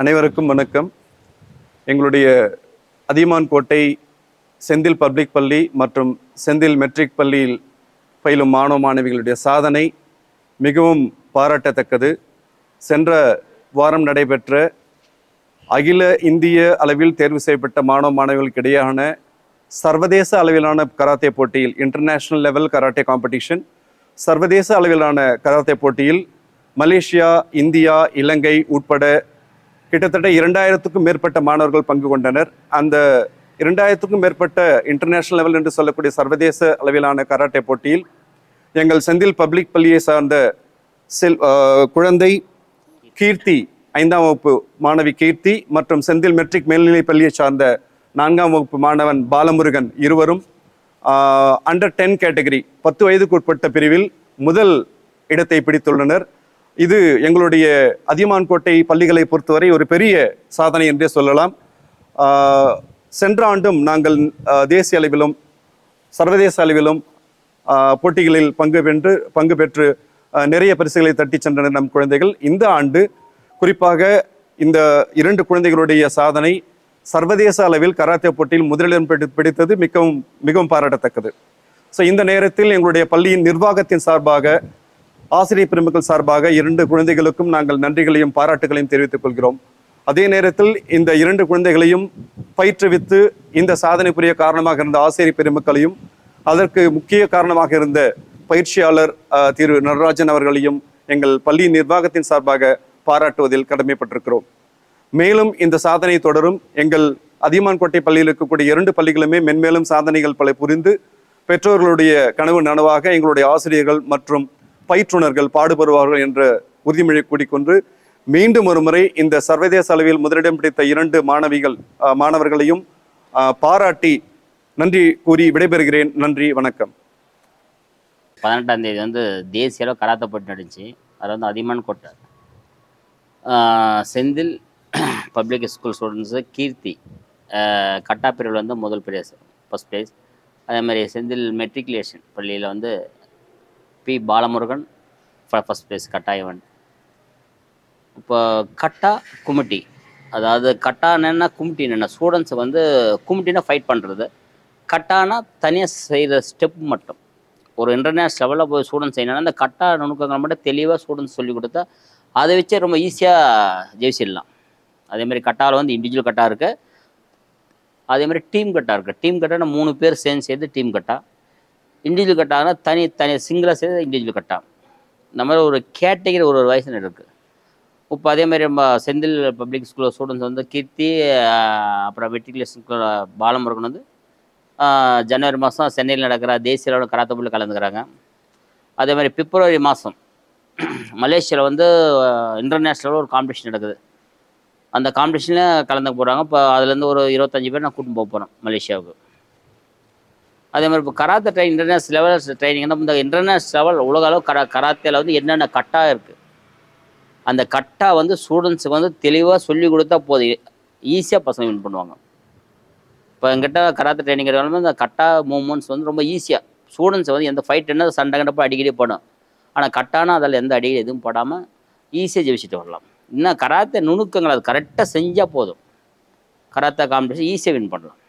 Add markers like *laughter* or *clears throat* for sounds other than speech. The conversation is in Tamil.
அனைவருக்கும் வணக்கம். எங்களுடைய அதியமான் கோட்டை செந்தில் பப்ளிக் பள்ளி மற்றும் செந்தில் மெட்ரிக் பள்ளியில் பயிலும் மாணவ மாணவிகளுடைய சாதனை மிகவும் பாராட்டத்தக்கது. சென்ற வாரம் நடைபெற்ற அகில இந்திய அளவில் தேர்வு செய்யப்பட்ட மாணவ மாணவிகளுக்கு இடையான சர்வதேச அளவிலான கராத்தே போட்டியில் இன்டர்நேஷ்னல் லெவல் கராட்டே காம்படிஷன் சர்வதேச அளவிலான கராத்தே போட்டியில் மலேசியா இந்தியா இலங்கை உட்பட கிட்டத்தட்ட இரண்டாயிரத்துக்கும் மேற்பட்ட மாணவர்கள் பங்கு கொண்டனர். அந்த இரண்டாயிரத்துக்கும் மேற்பட்ட இன்டர்நேஷனல் லெவல் என்று சொல்லக்கூடிய சர்வதேச அளவிலான கராட்டே போட்டியில் எங்கள் செந்தில் பப்ளிக் பள்ளியை சார்ந்த செல் குழந்தை கீர்த்தி ஐந்தாம் வகுப்பு மாணவி கீர்த்தி மற்றும் செந்தில் மெட்ரிக் மேல்நிலைப் பள்ளியை சார்ந்த நான்காம் வகுப்பு மாணவன் பாலமுருகன் இருவரும் அண்டர் டென் கேட்டகரி பத்து வயதுக்கு உட்பட்ட பிரிவில் முதல் இடத்தை பிடித்துள்ளனர். இது எங்களுடைய அதியமான் கோட்டை பள்ளிகளை பொறுத்தவரை ஒரு பெரிய சாதனை என்றே சொல்லலாம். சென்ற ஆண்டும் நாங்கள் தேசிய அளவிலும் சர்வதேச அளவிலும் போட்டிகளில் பங்கு பெற்று பங்கு பெற்று நிறைய பரிசுகளை தட்டி சென்றனர் நம் குழந்தைகள். இந்த ஆண்டு குறிப்பாக இந்த இரண்டு குழந்தைகளுடைய சாதனை சர்வதேச அளவில் கராத்தே போட்டியில் முதலிடம் பிடி- பிடித்தது மிகவும் மிகவும் பாராட்டத்தக்கது. ஸோ இந்த நேரத்தில் எங்களுடைய பள்ளியின் நிர்வாகத்தின் சார்பாக ஆசிரியர் பெருமக்கள் சார்பாக இரண்டு குழந்தைகளுக்கும் நாங்கள் நன்றிகளையும் பாராட்டுகளையும் தெரிவித்துக் கொள்கிறோம். அதே நேரத்தில் இந்த இரண்டு குழந்தைகளையும் பயிற்றுவித்து இந்த சாதனை புரிய காரணமாக இருந்த ஆசிரியர் பெருமக்களையும் அதற்கு முக்கிய காரணமாக இருந்த பயிற்சியாளர் திரு நடராஜன் அவர்களையும் எங்கள் பள்ளி நிர்வாகத்தின் சார்பாக பாராட்டுவதில் கடமைப்பட்டிருக்கிறோம். மேலும் இந்த சாதனை தொடரும் எங்கள் அதியமான்கோட்டை பள்ளியில் இருக்கக்கூடிய இரண்டு பள்ளிகளுமே மென்மேலும் சாதனைகள் பல புரிந்து பெற்றோர்களுடைய கனவு நனவாக எங்களுடைய ஆசிரியர்கள் மற்றும் பயிற்றுனர்கள் பாடுபடுவார்கள் என்ற உறுதிமொழி கூடிக்கொண்டு மீண்டும் ஒரு முறை இந்த சர்வதேச அளவில் முதலிடம் பிடித்த இரண்டு மாணவிகள் மாணவர்களையும் பாராட்டி நன்றி கூறி விடைபெறுகிறேன். நன்றி வணக்கம். பதினெட்டாம் தேதி வந்து தேசிய அளவு கராத்தே போட்டி நடந்துச்சு. அதில் வந்து அதிகமான கோட்டை Senthil *clears throat* public school students Keerthi ஆஹ் கட்டா பிரிவில் வந்து முதல் பிரைஸ் ஃபஸ்ட் பிரைஸ் அதே மாதிரி செந்தில் மெட்ரிகுலேஷன் பள்ளியில் வந்து பி பாலமுருகன் ஃபஸ்ட் ப்ரைஸ் கட்டா ஈவெண்ட் இப்போ கட்டா குமிட்டி அதாவது கட்டானா குமிட்டி என்ன ஸ்டூடெண்ட்ஸ் வந்து குமிட்டினா ஃபைட் பண்ணுறது கட்டானா தனியாக செய்கிற ஸ்டெப் மட்டும். ஒரு இன்டர்நேஷ்னல் லெவலில் போய் ஸ்டூடெண்ட்ஸ் செய்யணும்னா அந்த கட்டா நுணுக்கங்கள் மட்டும் தெளிவாக ஸ்டூடெண்ட்ஸ் சொல்லி கொடுத்தா அதை வச்சே ரொம்ப ஈஸியாக ஜெயிச்சிடலாம். அதேமாதிரி கட்டாவில் வந்து இண்டிவிஜுவல் கட்டா இருக்குது அதேமாதிரி டீம் கட்டா இருக்குது டீம் கட்டானா மூணு பேர் சேர்ந்து சேர்ந்து டீம் கட்டா. இண்டிவிஜுவல் கட்டாங்கன்னா தனி தனி சிங்கிளாக சேர்ந்து இண்டிவிஜுவல் கட்டா இந்த மாதிரி ஒரு கேட்டகரி ஒரு ஒரு வயசு இருக்குது இப்போ அதே மாதிரி நம்ம செந்தில் பப்ளிக் ஸ்கூலில் ஸ்டூடெண்ட்ஸ் வந்து கீர்த்தி அப்புறம் மெட்ரிகுலேஷன் பாலமுருகன் வந்து ஜனவரி மாதம் சென்னையில் நடக்கிற தேசிய அளவில் கராத்தே கலந்துக்கிறாங்க. அதே மாதிரி பிப்ரவரி மாதம் மலேசியாவில் வந்து இன்டர்நேஷ்னல் ஒரு காம்படிஷன் நடக்குது. அந்த காம்படிஷனில் கலந்துக்க போகிறாங்க இப்போ அதுலேருந்து ஒரு இருபத்தஞ்சி பேர் நான் கூட்டின்னு போக போகிறோம் மலேசியாவுக்கு. அதே மாதிரி இப்போ karate training international level training இந்த இன்டர்நேஷனல் லெவல் உலக அளவு கரா கராத்தேல வந்து என்னென்ன கட்டா இருக்குது அந்த கட்டா வந்து ஸ்டூடெண்ட்ஸுக்கு வந்து தெளிவாக சொல்லி கொடுத்தா போதும். ஈஸியாக பசங்க வின் பண்ணுவாங்க. இப்போ எங்கிட்ட கராத்தே ட்ரைனிங் இருக்கிறவங்க அந்த கட்டா மூமெண்ட்ஸ் வந்து ரொம்ப ஈஸியாக ஸ்டூடெண்ட்ஸை வந்து எந்த ஃபைட் என்ன சண்டை கண்டப்போ அடிக்கடி படும் ஆனால் கட்டானா அதில் எந்த அடி எதுவும் படாமல் ஈஸியாக ஜெயிச்சுட்டு வரலாம். இன்னும் கராத்தே நுணுக்கங்கள் அது கரெக்டாக செஞ்சால் போதும். கராத்தே காம்படிஷன் ஈஸியாக வின் பண்ணலாம்.